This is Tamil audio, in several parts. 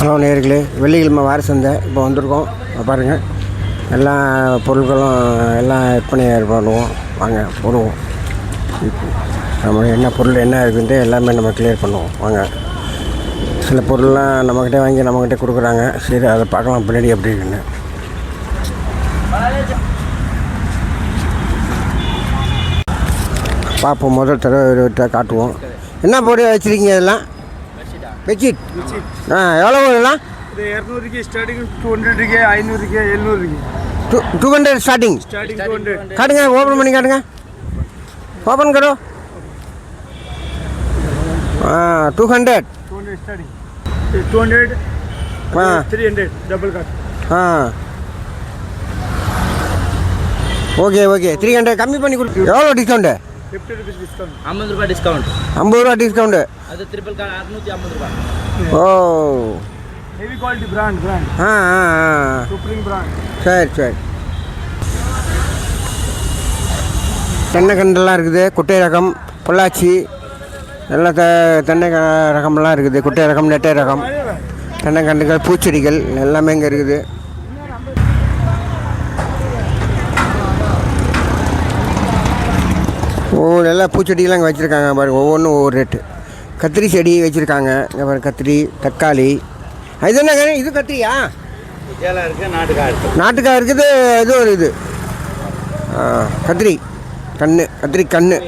ஹலோ நேர்களே வெள்ளிக்கிழமை வார சந்தை இப்போ வந்திருக்கோம். பாருங்கள் எல்லா பொருட்களும் எல்லாம் விற்பனை பண்ணுவோம். வாங்க போடுவோம். நம்ம என்ன பொருள் என்ன இருக்குன்ட்டு எல்லாமே நம்ம கிளியர் பண்ணுவோம். வாங்க. சில பொருள்லாம் நம்மக்கிட்டே வாங்கி நம்மக்கிட்டே கொடுக்குறாங்க. சரி அதை பார்க்கலாம் பின்னாடி எப்படி இருக்குன்னு. பார்ப்போம். முதல் தடவை காட்டுவோம். என்ன பொருள் வச்சுருக்கீங்க இதெல்லாம்? பெட்ஷீட் ஆ எவ்வளோ இதெல்லாம் இது இரநூறுக்கு ஸ்டார்டிங் டூ ஹண்ட்ரடுக்கு ஐநூறுக்கு எழுநூறுக்கு. Two two hundred starting starting two hundred காட்டுங்க ஓப்பன் பண்ணி காட்டுங்க. ஓப்பன் கரோ. ஆ two hundred two hundred starting two hundred ஆ. த்ரீ ஹண்ட்ரட் டபுள் காட் ஆ. ஓகே ஓகே த்ரீ ஹண்ட்ரட் கம்மி பண்ணி கொடுத்து எவ்வளோ டிஸ்கவுண்ட்டு ஃபிஃப்டி டிஸ்கவுண்ட் ஐம்பது ரூபா டிஸ்கவுண்ட் ஓ. ஹெவி ஆ ஆ சரி சரி. தென்னை கண்டெல்லாம் இருக்குது குட்டை ரகம் பொள்ளாச்சி நல்லா த தென்னை ரகமெல்லாம் இருக்குது குட்டை ரகம் நெட்டை ரகம். தென்னை பூச்செடிகள் எல்லாமே இங்கே இருக்குது. ஒவ்வொரு எல்லா பூச்செடிகளும் இங்கே வச்சுருக்காங்க பாருங்க. ஒவ்வொன்றும் ஒவ்வொரு ரேட்டு கத்திரி செடி வச்சுருக்காங்க. இங்கே பாருங்க கத்திரி தக்காளி. இது என்னங்க இது கத்திரியா? நாட்டுக்காய் இருக்குது இது ஒரு இது. கத்திரி. கன்று கத்திரி கன்று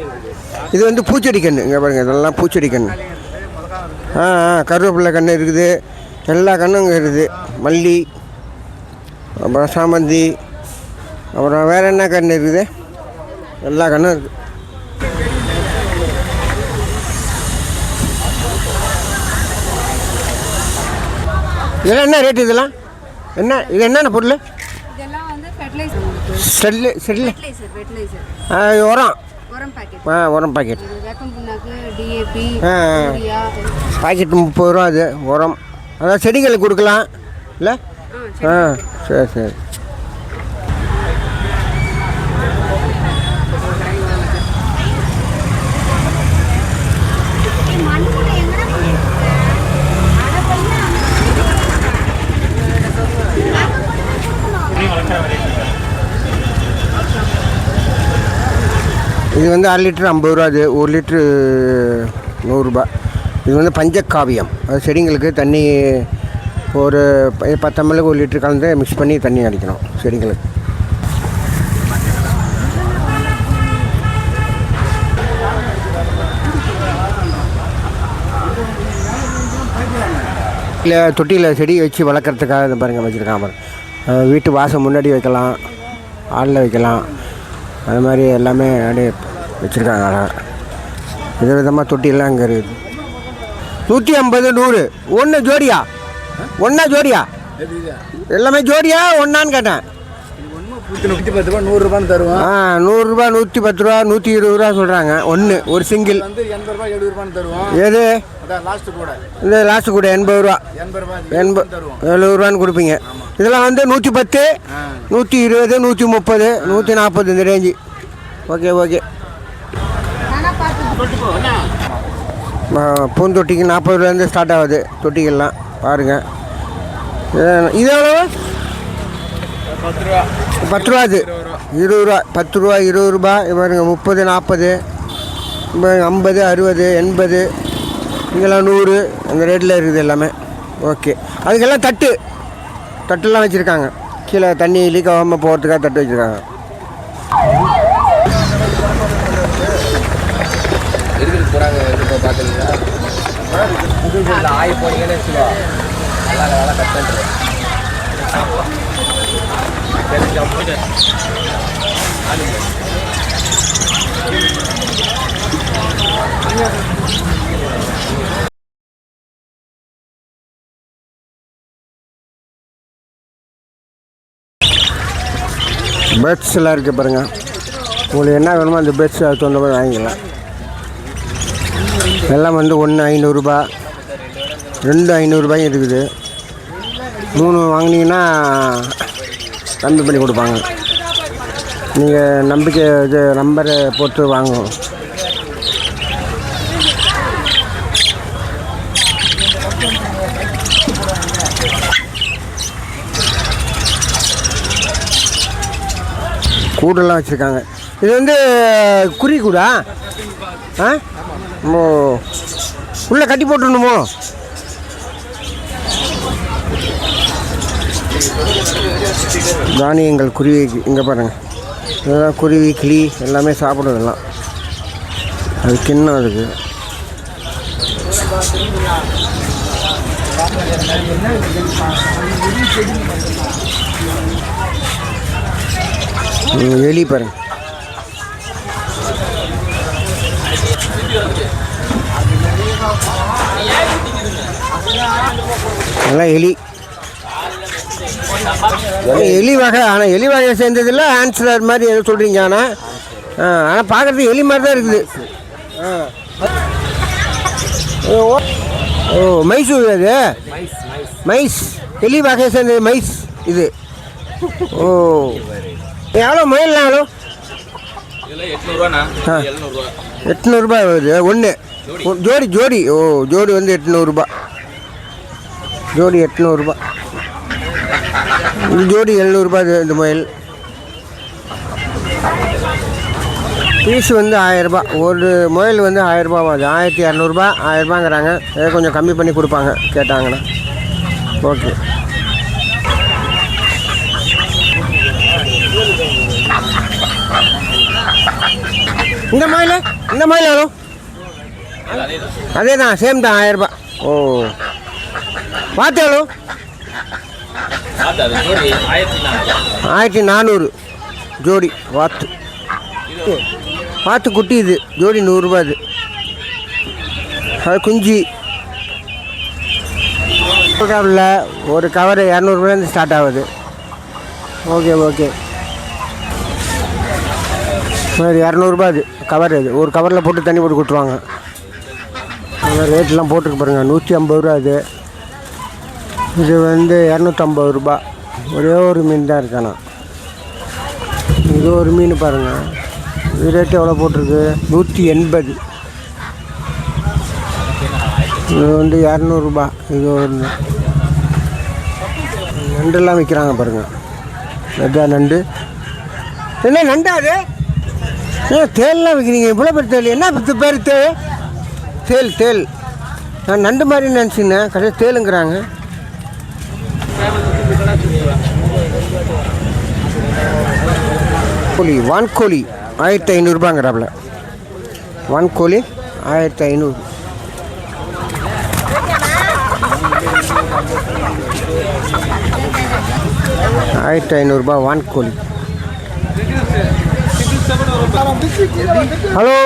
இது வந்து பூச்செடி கன்று இங்கே பாருங்கள் இதெல்லாம் பூச்செடி கன்று ஆ ஆ கருவேப்பிலை கன்று இருக்குது. எல்லா கன்றும் இங்கே இருக்குது. மல்லி அப்புறம் சாமந்தி அப்புறம் வேறு என்ன கன்று இருக்குது? எல்லா கன்றும் இருக்குது இதெல்லாம் என்ன ரேட்டு இதெல்லாம்? என்ன இது என்னென்ன பொருள்? ஃபெர்டிலைசர் ஃபெர்டிலைசர் உரம். ஆ உரம் பாக்கெட் பாக்கெட் முப்பது ரூபா அது உரம். அதாவது செடிகளுக்கு கொடுக்கலாம். இல்லை? ஆ சரி சரி. இது வந்து அரை லிட்டர் ஐம்பது ரூபா அது ஒரு லிட்ரு நூறுரூபா இது வந்து பஞ்சக்காவியம் அது செடிங்களுக்கு தண்ணி ஒரு ப- பத்து எம்எல்க்கு ஒரு லிட்டர் கலந்து மிக்ஸ் பண்ணி தண்ணி அடிக்கணும் செடிங்களுக்கு. இல்லை தொட்டியில் செடி வச்சு வளர்க்குறதுக்காக இந்த பாருங்க வச்சுருக்காங்க பாருங்க. வீட்டு வாசம் முன்னாடி வைக்கலாம் ஆளில் வைக்கலாம். அது மாதிரி எல்லாமே அப்படியே வச்சுருக்காங்க அழகாக வித விதமாக தொட்டியெல்லாம் அங்கே இருக்குது. நூற்றி ஐம்பது நூறு. ஒன்று ஜோடியா? ஒன்றா ஜோடியா? எல்லாமே ஜோடியா? ஒன்றான்னு கேட்டேன். நூற்றி பத்து ரூபா நூறுரூபான்னு தருவோம் ஆ நூறுரூபா நூற்றி பத்து ரூபா நூற்றி இருபது ரூபா சொல்கிறாங்க ஒன்று ஒரு சிங்கிள் வந்து எண்பது எழுபது ரூபான்னு தருவோம் எது? அதான் லாஸ்ட் கூட இந்த லாஸ்ட்டு கூட எண்பது ரூபா. எண்பது எண்பது எழுபது ரூபான்னு கொடுப்பீங்க. இதெல்லாம் வந்து நூற்றி பத்து நூற்றி இருபது நூற்றி முப்பது நூற்றி நாற்பது இந்த ரேஞ்சு ஓகே ஓகே. பூந்தொட்டிக்கு நாற்பது ரூபாயிலேருந்து ஸ்டார்ட் ஆகுது தொட்டிகள்லாம். பாருங்கள் இது எவ்வளோ பத்து ரூபா பத்து ரூபா அது இருபது ரூபா பத்து ரூபா இருபது ரூபா பாருங்கள் பாருங்க முப்பது நாற்பது ஐம்பது அறுபது எண்பது. இங்கெல்லாம் நூறு. அந்த ரேட்டில் இருக்குது எல்லாமே. ஓகே அதுக்கெல்லாம் தட்டு. தட்டுலாம் வச்சுருக்காங்க. கீழே தண்ணி லீக் ஆகாமல் போகிறதுக்காக தட்டு வச்சுருக்காங்க. இப்போ பார்த்துருக்கீங்களா போனீங்கன்னு வச்சுக்கோ. நல்லா நல்லா கட் பண்ணுறேன் எல்லாம் இருக்குது பாருங்கள் உங்களுக்கு என்ன வேணுமோ அந்த பெட்ஸ் அது தகுந்த மாதிரி வாங்கிக்கலாம். வெள்ளம் வந்து ஒன்று ஐநூறுரூபா ரெண்டு ஐநூறுரூபாயும் இருக்குது. மூணு வாங்கினீங்கன்னா கம்மி பண்ணி கொடுப்பாங்க. நீங்கள் நம்பிக்கை இது நம்பரை போட்டு வாங்குவோம். கூடெல்லாம் வச்சுருக்காங்க. இது வந்து குறி கூடா? ஆ? ஓ உள்ளே கட்டி போட்டுடணுமோ? தானியங்கள் குருவி இங்கே பாருங்கள் இதெல்லாம் குருவி கிளி எல்லாமே சாப்பிடும் இதெல்லாம் அது கிண்ணம் அதுக்கு எலி பாருங்கள் எல்லாம் எலி. எலி வகை ஆனால் எலி வகையை சேர்ந்ததில்ல ஆன்சலர் மாதிரி எதுவும் சொல்கிறீங்க ஆனால் ஆனால் பார்க்குறது எலி மாதிரி தான் இருக்குது. ஆ. ஓ ஓ. மைசூர் அது? மைஸ் எலி வகையை சேர்ந்தது மைஸ் இது. ஓ. எவ்வளோ முயல்லாம் எவ்வளோ எட்நூறுபா வருது ஒன்று ஜோடி ஜோடி. ஓ ஜோடி வந்து எட்நூறுபா. ஜோடி எட்நூறுபா. இது ஜோடி எழுநூறுபா இந்த முயல். பீஸ் வந்து ஆயரரூபா. ஒரு முயல் வந்து ஆயரரூபா ஆகுது ஆயிரத்தி இரநூறுபா ஆயரரூபாங்கிறாங்க. ஏதோ கொஞ்சம் கம்மி பண்ணி கொடுப்பாங்க. கேட்டாங்கன்னா. ஓகே. இந்த மயில்? இந்த மயில் வரும் அதே தான் சேம் தான். ஆயிரரூபா. ஓ. ஜோடி ஆயிரத்தி நானூறு. ஜோடி வாத்து. வாத்து குட்டி இது ஜோடி நூறுரூபா இது. அது குஞ்சு. கவரில் ஒரு கவர் இரநூறுபாலேருந்து ஸ்டார்ட் ஆகுது. ஓகே ஓகே அது இரநூறுபா அது கவர் அது ஒரு கவரில் போட்டு தண்ணி போட்டு கொடுத்துருவாங்க ரேட்லாம் போட்டுருக்கு பாருங்கள் நூற்றி ஐம்பது ரூபா அது இது வந்து இரநூத்தம்பது ரூபா. ஒரே ஒரு மீன் தான் இருக்கானா இது ஒரு மீன் பாருங்கள் இது ரேட்டு எவ்வளோ போட்டிருக்கு? நூற்றி எண்பது. இது வந்து இரநூறுபா இது ஒரு நண்டெல்லாம் விற்கிறாங்க பாருங்கள் நண்டா நண்டு. என்ன நண்டா அது? ஏன் தேல்லாம் விற்கிறீங்க இவ்வளோ பேர் தேல் என்ன பத்து பேர் தேல் தேல் தேல் நான் நண்டு மாதிரி நினச்சிங்கண்ணே கடையில் தேலுங்கிறாங்க கோழி வான்கோழி ஆயிரத்தி ஐநூறுரூபாங்கிறாப்புல வான்கோழி ஆயிரத்தி ஐநூறு ஆயிரத்தி ஐநூறுரூபா வான்கோழி ஹலோ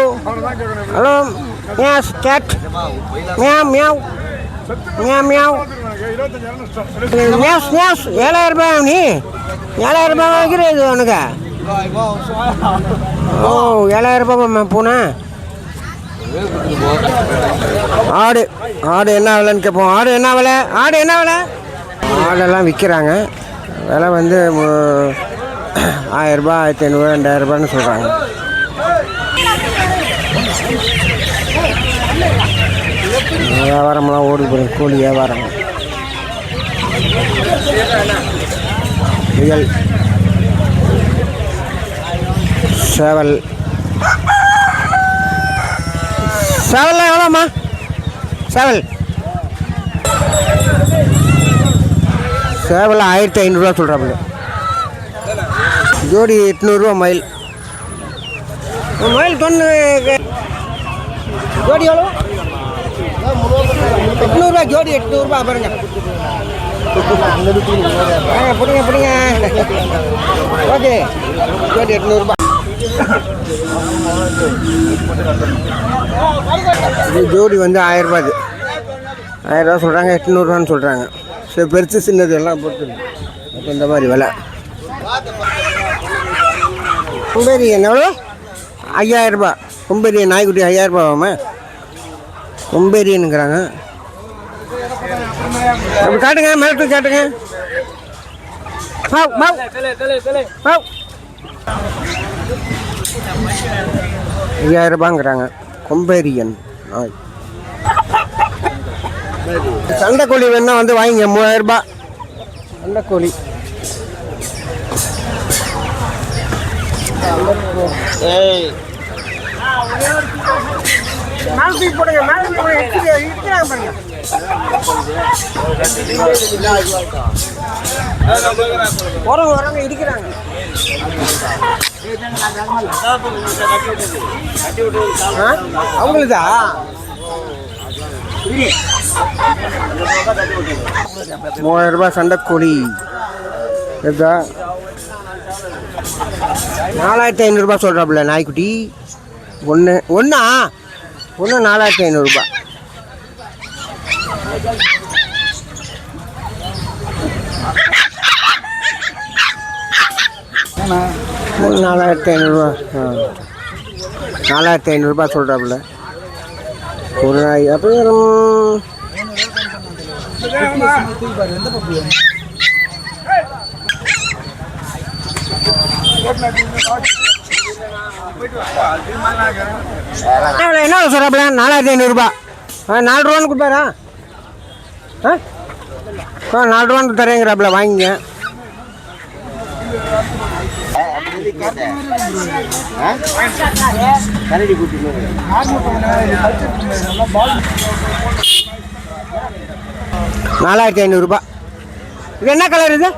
ஹலோ மியாஸ் கேட் மியாவ் மியாவ். மியாவ் மியாவ். மியாஸ் மியாஸ் ஏழாயிரம் ரூபாய் நீ. ஏழாயிரம் ரூபாய் வாங்கிக்கிற இது உனக்கு. ஓ ஏழாயிரம் ரூபாய் பூனை. ஆடு ஆடு என்ன விலைன்னு கேட்போம். ஆடு என்ன விலை? ஆடு என்ன விலை? ஆடெல்லாம் விற்கிறாங்க. விலை வந்து ஆயிரரூபா ஆயிரத்தி ஐநூறு ரெண்டாயிரரூபான்னு சொல்கிறாங்க வியாபாரம்லாம் ஓடி பாருங்க கூலி வியாபாரம். முயல் சேவல். சேவல் எவ்வளோம்மா? சேவல். சேவல் ஆயிரத்தி ஐநூறுரூவா சொல்கிறாப்புல ஜோடி எட்நூறுரூவா மயில். மயில் தொண்ணு ஜோடி எவ்வளோ? எட்நூறுரூவா ஜோடி எட்நூறுரூவா பாருங்க. ஆ, பிடிங்க பிடிங்க. ஓகே. ஜோடி எட்நூறுபா இது ஜோடி வந்து ஆயிரரூபாது ஆயிரரூபா சொல்கிறாங்க எட்நூறுவான்னு சொல்கிறாங்க சரி பெருசு சின்னது எல்லாம் பொறுத்து. அப்போ இந்த மாதிரி விலை. கும்பேரியன் எவ்வளோ ஐயாயிரரூபா. கும்பேரியன் நாய்க்குட்டி ஐயாயிரரூபா ஆகாம கும்பேரியனுங்கிறாங்க அப்படி காட்டுங்க மிரட்டு காட்டுங்க. பாவ் பாவ் பாவ் ஐயாயிரம் ரூபாங்கிறாங்க கொம்பேரியன் நாய். சண்டைக்கோழி வேணா வந்து வாங்கிங்க மூவாயிரம் ரூபாய் சண்டைக்கோழி. ஏய். அவங்களுதா? மூவாயிரம் ரூபாய் சண்டைக்கோழி இருக்கா நாலாயிரத்தி ஐநூறுரூபா சொல்கிறாப்புல நாய்க்குட்டி. ஒன்று ஒன்றா ஒன்று நாலாயிரத்தி ஐநூறுரூபா ஒன்று நாலாயிரத்தி ஐநூறுரூவா ஆ. நாலாயிரத்தி ஐநூறுரூபா சொல்கிறாப்புல ஒரு நாய் அப்புறம் என்ன சொல்கிறாப்புல நாலாயிரத்தி ஐநூறுரூபா ஆ நாலு ரூபான்னு கொடுப்பாரா? ஆ? ஆ நாலு ரூபான்னு தரேங்கிறாப்புல வாங்கிங்க. கரடி குட்டி நாலாயிரத்தி ஐநூறுரூபா இது என்ன கலர் இது?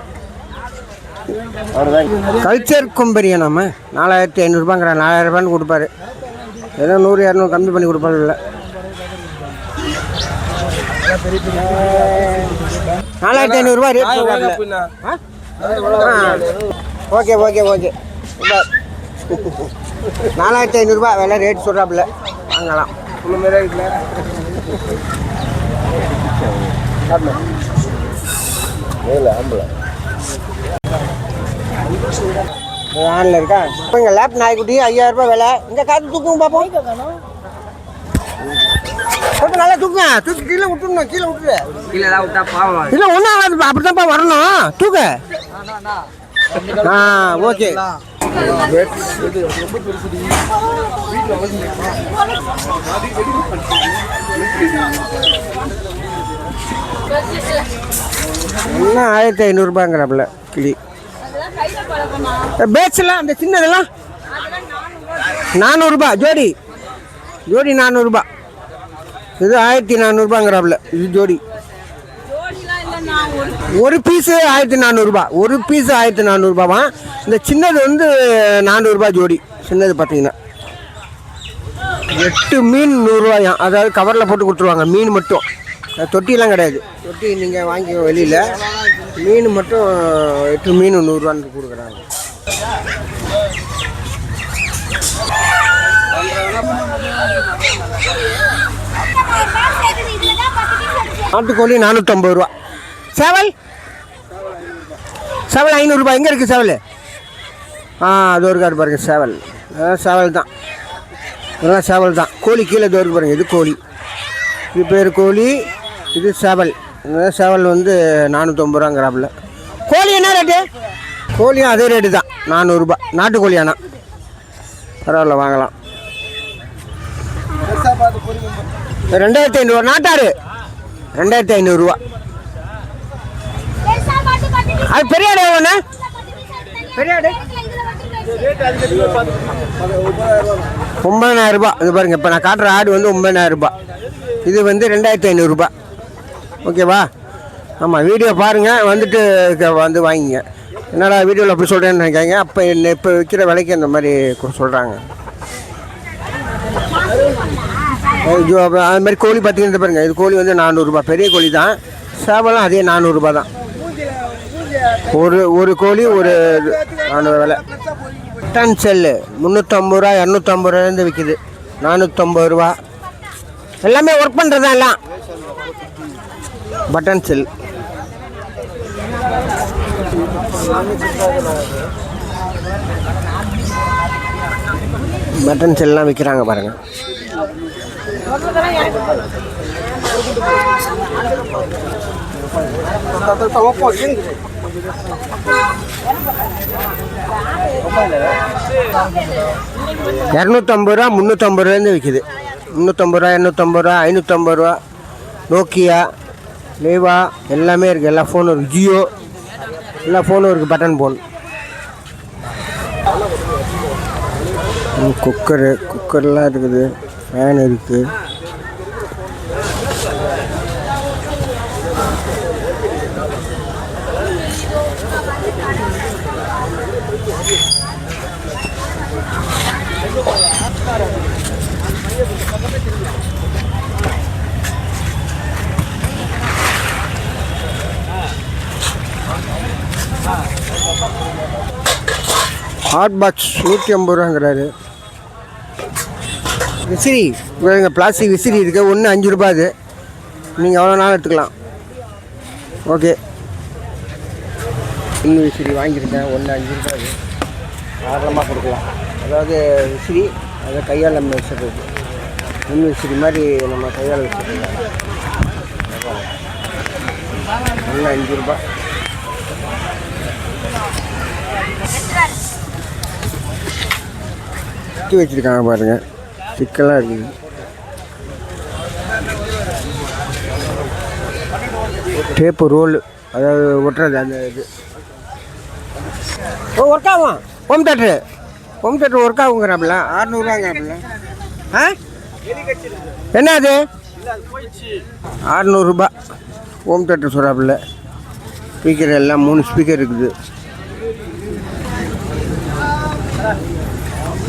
கல்ச்சர் கும்பரியா நம்ம நாலாயிரத்தி ஐநூறுரூபாங்கிற நாலாயிரம் ரூபான்னு கொடுப்பாரு. ஏதோ நூறு இரநூறு கம்மி பண்ணி கொடுப்பாரு இல்லை. நாலாயிரத்தி ஐநூறுரூவா ரேட் ஓகே ஓகே ஓகே. நாலாயிரத்தி ஐநூறுரூபா விலை ரேட் சொல்கிறாப்புல வாங்கலாம். மேல ஆம்பளை இருக்கா? இப்போ இங்கே லேப் நாய்க்குட்டி ஐயாயிரம் ரூபாய் விலை. இங்கே காத்து தூக்குங்க பார்ப்போம் நல்லா தூக்குங்க. தூக்கி கீழே விட்டுணும் கீழே விட்டுரு. கீழே விட்டா பாவம் இல்லை ஒன்றும் அப்படி தான்ப்பா வரணும். தூக்கு. ஆ ஓகே. என்ன ஆயிரத்தி ஐநூறுபாங்கிறாப்புல கிளி. பேட்ஸ்லாம் அந்த சின்னதெல்லாம்? நானூறுரூபா ஜோடி. ஜோடி நானூறுரூபா இது ஆயிரத்தி நானூறுபாங்கிறாப்புல இது ஜோடி. ஒரு பீஸு ஆயிரத்தி நானூறுரூபா ஒரு பீஸு ஆயிரத்தி நானூறுரூபாவா இந்த சின்னது வந்து நானூறுரூபா ஜோடி. சின்னது பார்த்தீங்கன்னா. எட்டு மீன் நூறுரூவாயாம் அதாவது கவரில் போட்டு கொடுத்துருவாங்க. மீன் மட்டும். தொட்டிலாம் தொட்டியெல்லாம் கிடையாது. தொட்டி நீங்கள் வாங்கி வெளியில். மீன் மட்டும் எட்டு மீன் நூறுரூவான்னு கொடுக்குறாங்க. நாட்டுக்கோழி நானூற்றம்பது ரூபா. சேவல்? சேவல் ஐநூறுரூபா எங்கே இருக்குது சேவல்? ஆ அது ஒரு கார் பாருங்கள் சேவல் சேவல் தான். இதெல்லாம் சேவல் தான். கோழி கீழே தோருக்கு பாருங்கள் இது கோழி. இது பேர் கோழி இது சேவல். இந்த சேவல் வந்து நானூற்றம்பது ரூபாங்கிறாப்புல. கோழி என்ன ரேட்டு? கோழியும் அதே ரேட்டு தான் நானூறுரூபா நாட்டுக்கோழி ஆனால் பரவாயில்ல வாங்கலாம். ரெண்டாயிரத்தி ஐநூறுரூவா நாட்டாடு. ரெண்டாயிரத்தி ஐநூறுரூவா அது பெரிய ஆடு எவ்வளோண்ணே? பெரிய ஆடு. ஒன்பதாயிரம் ரூபாய். இது பாருங்க இப்போ நான் காட்டுற ஆடு வந்து ஒன்பதாயிரம் ரூபாய். இது வந்து ரெண்டாயிரத்தி ஐநூறுரூபா ஓகேவா? ஆமாம் வீடியோ பாருங்கள் வந்துட்டு வந்து வாங்கிங்க. என்னடா வீடியோவில் அப்படி சொல்கிறேன்னு நினைக்காங்க அப்போ என்ன இப்போ விற்கிற விலைக்கு அந்த மாதிரி சொல்கிறாங்க அது மாதிரி கோழி பார்த்தீங்கன்னா பாருங்க இது கோழி வந்து நானூறுரூபா பெரிய கோழி தான் சேவலும் அதே நானூறுரூபா தான். ஒரு ஒரு கோழி ஒரு நானூறு விலை. டன் செல்லு முந்நூற்றம்பது ரூபா இரநூத்தம்பது ரூபாயிலேருந்து விற்கிது நானூற்றம்பது ரூபா. எல்லாமே ஒர்க் பண்ணுறது எல்லாம்? பட்டன் செல் பட்டன் செல்லாம் விற்கிறாங்க பாருங்கள் இரநூத்தம்பது ரூபா முந்நூற்றம்பது ரூபாய்ந்து விற்கிது முந்நூற்றம்பது ரூபா இரநூத்தம்பது ரூபா ஐநூற்றம்பது ரூபா நோக்கியா லேவா எல்லாமே இருக்குது எல்லா ஃபோனும் இருக்குது ஜியோ எல்லா ஃபோனும் இருக்குது பட்டன் ஃபோன் குக்கரு குக்கர்லாம் இருக்குது. ஃபேன் இருக்குது ஹாட் பாக்ஸ் நூற்றி ஐம்பது ரூபாங்கிறாரு. விசிறி. இங்கே பிளாஸ்டிக் விசிறி இருக்குது ஒன்று அஞ்சு ரூபா அது. நீங்கள் எவ்வளோ நாள் எடுத்துக்கலாம். ஓகே இன்னும் விசிறி வாங்கியிருக்கேன். ஒன்று அஞ்சு ரூபா அது. தாராளமாக கொடுக்கலாம். அதாவது விசிறி அதை கையால் நம்ம வச்சுருக்கு இன்னும் விசிறி மாதிரி நம்ம கையால் வச்சுருக்கோம் ஒன்று அஞ்சு ரூபா கட்டி வச்சுருக்காங்க பாருங்கள் சிக்கலாக இருக்குது. டேப்பு ரோல் அதாவது ஒட்டுறது அந்த இது. ஓ ஒர்க் ஆகும்? Home theatre home theatre work ஆகுங்கிறாப்புல. அறநூறுவாங்கிறாப்புல ஆ? என்ன அது? அறநூறுபா ஹோம் தேட்டர் சொல்கிறாப்புல ஸ்பீக்கர் எல்லாம் மூணு ஸ்பீக்கர் இருக்குது.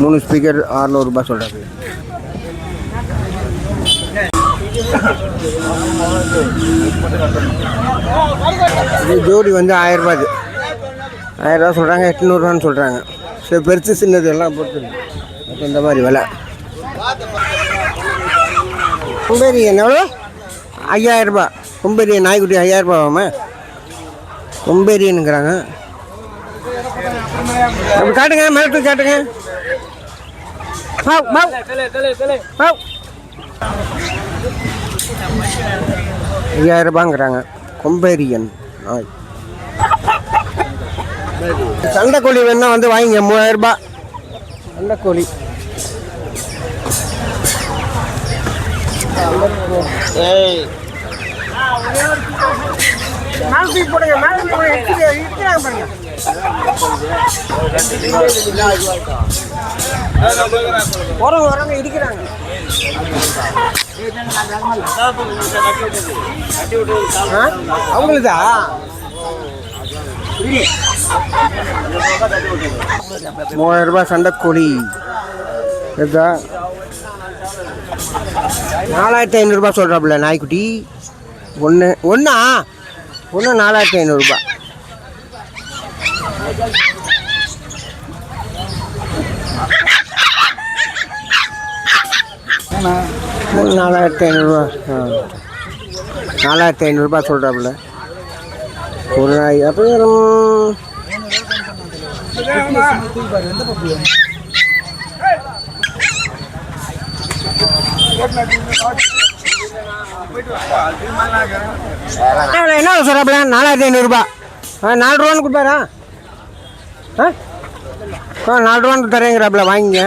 மூணு ஸ்பீக்கர் அறநூறுபா சொல்கிறாரு ஜோடி வந்து ஆயிரரூபா இது ஆயிரரூபா சொல்கிறாங்க எட்நூறுவான்னு சொல்கிறாங்க சரி பெருசு சின்னது எல்லாம் பொறுத்து அப்போ இந்த மாதிரி விலை கும்பேரியன் எவ்வளோ ஐயாயிரரூபா கும்பேரியன் நாய்க்குட்டி ஐயாயிரரூபாவாமா கும்பேரியனுங்கிறாங்க அப்படி காட்டுங்க மேலத்து காட்டுங்க பாவ் பாவ் பாவ் ஐயாயிரம் ரூபாங்கிறாங்க கொம்பேரியன் நாய் சண்டைக்கோழி வேணா வந்து வாங்கிங்க மூவாயிரம் ரூபாய் சண்டைக்கோழி தூக்கி போடுங்க மேல தூக்கி இடிக்கிறாங்க. வரவங்க இடிக்கிறாங்க அவங்களுதா மூவாயிரம் ரூபாய் சண்டைக்கோழி இதா நாலாயிரத்தி ஐநூறுரூபா சொல்கிறாப்புல நாய்க்குட்டி. ஒன்று ஒன்றா ஒன்று நாலாயிரத்தி ஐநூறுரூபா நாலாயிரத்தி ஐநூறுரூவா. ஆ நாலாயிரத்தி ஐநூறுரூபா சொல்கிறாப்புல ஒரு நாய் அப்புறம் எவ்வளோ என்ன சொல்கிறாப்புல நாலாயிரத்தி ஐநூறுரூபா. ஆ நாலு ரூபான்னு கொடுப்பாரா? ஆ? நாலு ரூபா தரேங்கிறாப்புல வாங்கிங்க.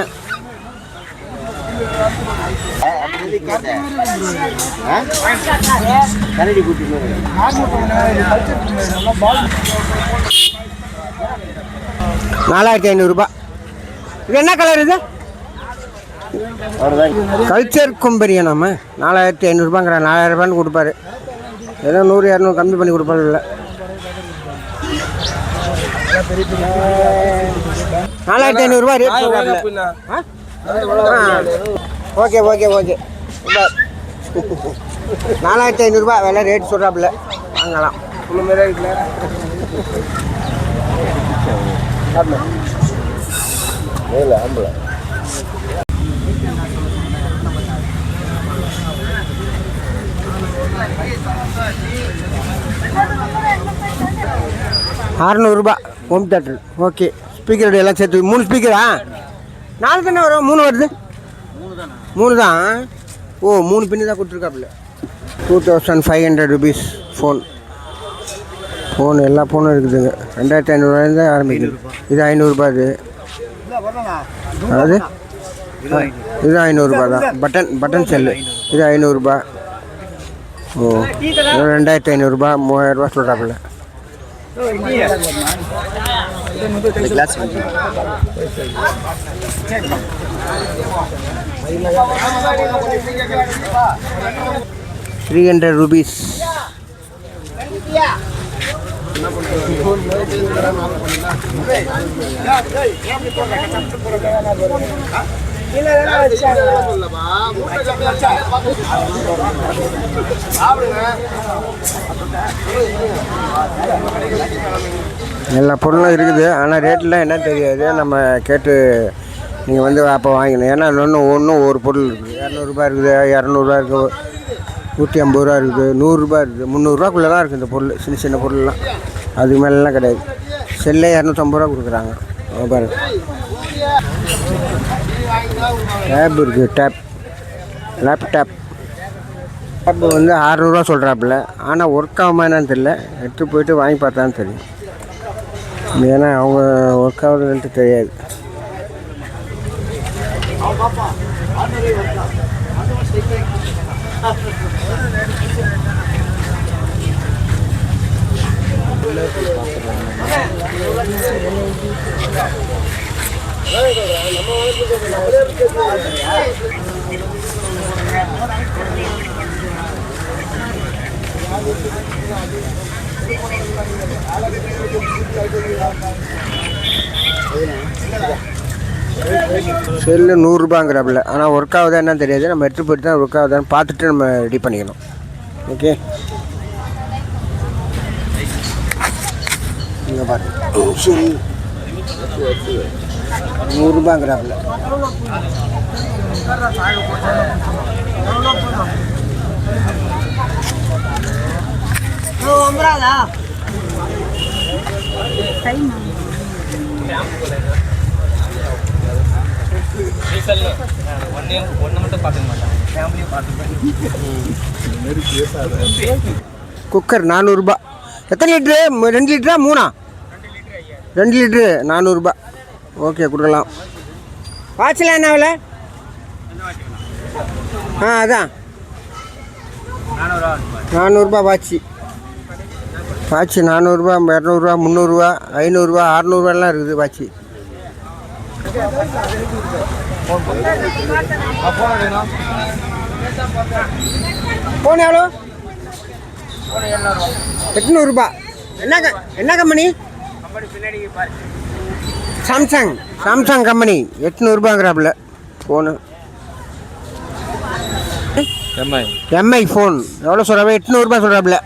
நாலாயிரத்தி ஐநூறுரூபா இது என்ன கலர் இது? கல்ச்சர் கும்பரியா நம்ம நாலாயிரத்தி ஐநூறுரூபாங்கிற நாலாயிரம் ரூபான்னு கொடுப்பாரு. ஏதோ நூறு இரநூறு கம்மி பண்ணி கொடுப்பாரு இல்லை. நாலாயிரத்தி ஐநூறுரூவா ரேட் ஓகே ஓகே ஓகே. நாலாயிரத்தி ஐநூறுரூபா விலை ரேட் சொல்கிறாப்புல வாங்கலாம். முந்நூறு இருக்குல்ல? அறநூறுபா ஹோம் தேட்டர் ஓகே ஸ்பீக்கர் எல்லாம் சேர்த்து மூணு ஸ்பீக்கரா நாலு தானே வரும்? மூணு வருது? மூணு தான்? ஓ மூணு பின்னு தான் கொடுத்துருக்காப்புல. Two thousand five hundred rupees phone phone எல்லா ஃபோனும் இருக்குதுங்க. ரெண்டாயிரத்தி ஐநூறுரூவாயிருந்து ஆரம்பிக்குது. இது ஐநூறுரூபா இது. அதாவது? இது ஐநூறுரூபா தான். பட்டன் பட்டன் செல்லு இது ஐநூறுரூபா ஓ ரெண்டாயிரத்தி ஐநூறுரூபா மூவாயிரரூபா சொல்கிறாப்புல கிளாஸ் த்ரீ ஹண்ட்ரட் ருபீஸ் எல்லா பொருளும் இருக்குது. ஆனால் ரேட்லாம் என்ன தெரியாது. நம்ம கேட்டு நீங்கள் வந்து அப்போ வாங்கிக்கணும். ஏன்னா ஒன்று ஒன்றும் ஒரு பொருள் இருக்குது. இரநூறுபா இருக்குது இரநூறுபா இருக்குது நூற்றி ஐம்பது ரூபா இருக்குது நூறுரூபா இருக்குது முந்நூறுரூவாக்குள்ளே தான் இருக்குது இந்த பொருள் சின்ன சின்ன பொருள்லாம். அதுக்கு மேலெலாம் கிடையாது. செல்லே இரநூத்தம்பது ரூபா கொடுக்குறாங்க. அங்க பாருங்க. டேப் இருக்குது டேப் லேப்டாப் டேப் வந்து அறநூறுவா சொல்கிறாப்புல ஆனால் ஒர்க் ஆகுமா என்னன்னு தெரில எடுத்து போயிட்டு வாங்கி பார்த்தான்னு தெரியும். ஏன்னா அவங்க ஒர்க் ஆகுதுன்ட்டு தெரியாது. செல்லு நூறுரூபாங்கிறப்பில் ஆனால் ஒர்க் ஆகுதா என்னன்னு தெரியாது. நம்ம எடுத்து போயிட்டு தான் ஒர்க் ஆகுதான்னு பார்த்துட்டு நம்ம ரெடி பண்ணிக்கணும். ஓகே இங்கே பாருங்க நூறுரூபாங்கிறாப்புல. ஒன்னே ஒன்று மட்டும் பார்த்துக்க ஃபேமிலியும் பார்த்துப்பேன் குக்கர் நானூறுரூபா எத்தனை லிட்ரு? ரெண்டு லிட்டரா மூணா? ரெண்டு லிட்ரு நானூறுரூபா ஓகே கொடுக்கலாம். வாட்சில் என்ன விலை? ஆ அதான். நானூறுரூபா வாட்சி வாட்சி நானூறுரூபா இரநூறுவா முந்நூறுரூவா ஐநூறுரூவா அறநூறுவாலாம் இருக்குது வாட்சி ஃபோன் எவ்வளோ எட்நூறுபா. என்ன க- என்ன கம்பெனி சாம்சங் சாம்சங் கம்பெனி எட்நூறுபாங்கிறாப்புல. ஃபோனு எம்ஐ எம்ஐ ஃபோன் எவ்வளோ சொல்கிறாங்க எட்நூறுபா சொல்கிறாப்புல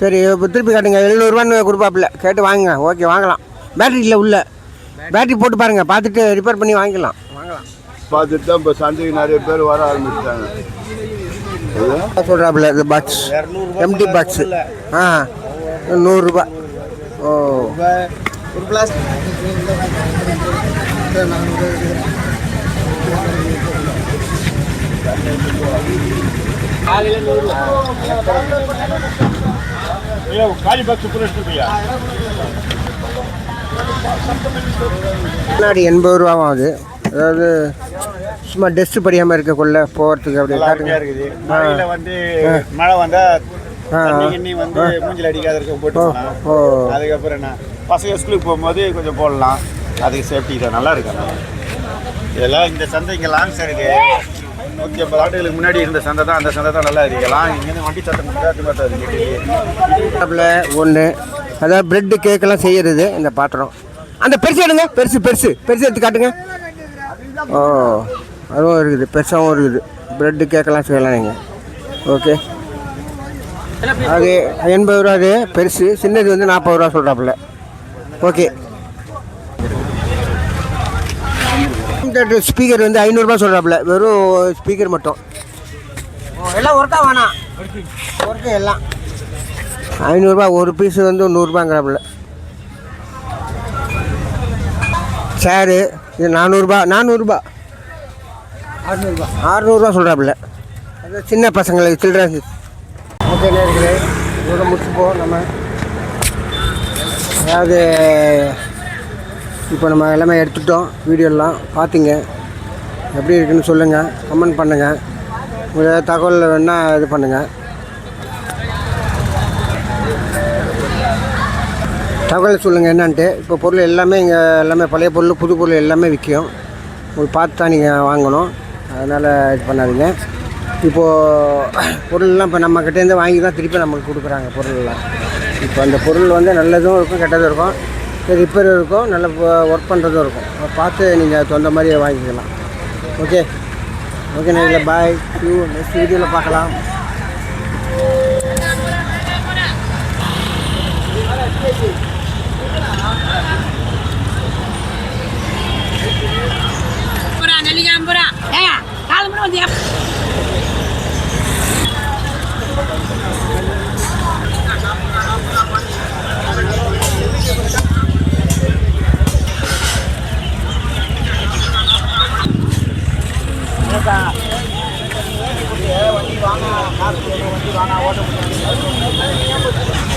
சரி இப்போ திருப்பி காட்டுங்க. எழுநூறுபான்னு கொடுப்பாப்புல. கேட்டு வாங்குங்க. ஓகே வாங்கலாம். பேட்டரி இல்லை உள்ள. பேட்டரி போட்டு பாருங்கள் பார்த்துட்டு ரிப்பேர் பண்ணி வாங்கிக்கலாம். வாங்கலாம். பார்த்துட்டு தான் இப்போ சந்தைக்கு நிறைய பேர் வர ஆரம்பிச்சிட்டாங்க. சொல்கிறாப்புல இந்த பாக்ஸ் எம்டி பாக்ஸு ஆ நூறுரூபா ஓ. ஒரு கிளாஸ் முன்னாடி எண்பது ரூபாவும் ஆகுது. அதாவது சும்மா டெஸ்ட் படியாமல் இருக்கக்குள்ள போகிறதுக்கு அப்படி இருக்குது. வந்து மழை வந்தா ஆ. தண்ணி வந்து மூஞ்சில் அடிக்காத இருக்க போட்டு ஓ போகலாம். ஓ அதுக்கப்புறம் என்ன? பசங்க ஸ்கூலுக்கு போகும்போது கொஞ்சம் போடலாம். அதுக்கு சேஃப்டி தான். நல்லா இருக்கு. இதெல்லாம் இந்த சந்தை இங்கே லாங் சைடு நூற்றி ஐம்பது ஆண்டுகளுக்கு முன்னாடி இருந்த சந்தை தான். அந்த சந்தை தான் நல்லா இருக்கு. லாங் இங்கேருந்து வண்டி சத்தம் ஒன்று அதாவது பிரெட்டு கேக்கெல்லாம் செய்யறது இந்த பாத்திரம். அந்த பெருசு எடுங்க. பெருசு பெருசு. பெருசு எடுத்து காட்டுங்க. ஓ அதுவும் இருக்குது. பெருசாகவும் இருக்குது. பிரெட்டு கேக்கெல்லாம் செய்யலாம் நீங்கள் ஓகே அது எண்பது ரூபா அது பெருசு. சின்னது வந்து நாற்பது ரூபா சொல்கிறாப்புல ஓகே. ஸ்பீக்கர் வந்து ஐநூறுரூபா சொல்கிறாப்புல வெறும் ஸ்பீக்கர் மட்டும். எல்லாம் ஒர்க்கா வேணாம் ஒர்க்கு எல்லாம். ஐநூறுரூபா ஒரு பீஸ் வந்து நூறுரூபாங்கிறாப்புல சேரு இது நானூறுரூபா நானூறுரூபா அறுநூறுபா அறுநூறுபா சொல்கிறாப்புல அது சின்ன பசங்களுக்கு சில்ட்ரன்ஸ் ஓகே இருக்குது இதோட முடிச்சுப்போம் நம்ம. அதாவது இப்போ நம்ம எல்லாமே எடுத்துட்டோம் வீடியோலாம். பார்த்திங்க எப்படி இருக்குன்னு சொல்லுங்கள் கமெண்ட் பண்ணுங்கள் உங்களுக்கு ஏதாவது தகவல் வேணால் இது பண்ணுங்கள் தகவல் சொல்லுங்கள் என்னான்ட்டு. இப்போ பொருள் எல்லாமே இங்கே எல்லாமே பழைய பொருள் புது பொருள் எல்லாமே விற்கும். உங்களுக்கு பார்த்து தான் நீங்கள் வாங்கணும். அதனால் இது பண்ணாதீங்க. இப்போது பொருள்லாம் இப்போ நம்ம கிட்டேருந்து வாங்கி தான் திருப்பி நமக்கு கொடுக்குறாங்க பொருள்லாம். இப்போ அந்த பொருள் வந்து நல்லதும் இருக்கும் கெட்டதும் இருக்கும். ரிப்பேர் இருக்கும் நல்ல ஒர்க் பண்ணுறதும் இருக்கும். பார்த்து நீங்கள் தகுந்த மாதிரி வாங்கிக்கலாம். ஓகே ஓகே நீங்கள் பாய். யூ நெக்ஸ்ட் வீடியோவில் பார்க்கலாம். நெல்லிக்காய் வண்டி வாங்க காசு வண்டி வாங்க ஓட்ட முடியாது